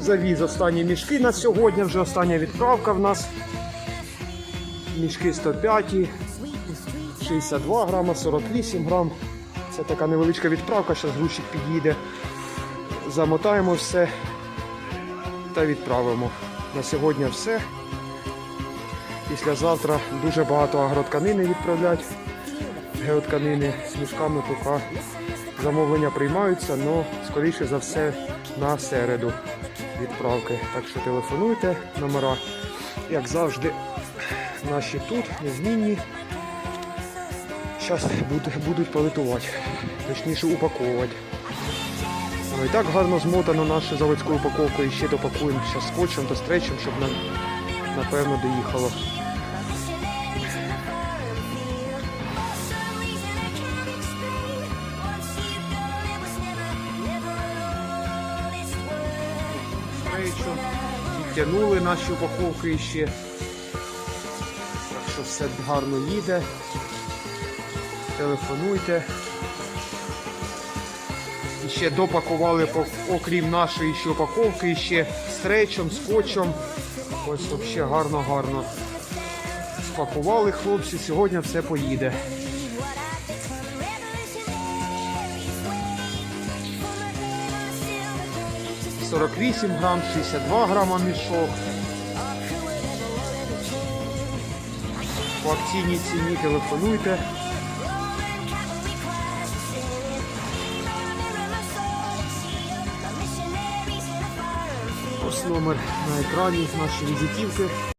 завіз останні мішки на сьогодні, вже остання відправка в нас. Мішки 105, 62 грама, 48 грам. Це така невеличка відправка, зараз грузчик під'їде. Замотаємо все та відправимо. На сьогодні все. Післязавтра дуже багато агротканини відправлять. Геотканини з мішками поки замовлення приймаються, але скоріше за все на середу відправки. Так що телефонуйте, номера, як завжди, наші тут, незмінні. Зараз будуть, полетувати, точніше упаковувати. Ну, і так гарно змотано нашу заводську упаковку і ще допакуємо зараз скотчем та стречем, щоб нам напевно доїхало. Стречем. Підтягнули наші упаковки ще. Так що все гарно їде. Телефонуйте. І ще допакували, окрім нашої ще упаковки, ще стречем, скотчем. Ось взагалі гарно-гарно. Спакували хлопці, сьогодні все поїде. Сорок вісім грам, 62 грама мішок. По акційній ціні телефонуйте. Ось номер на екрані, нашої візитівки.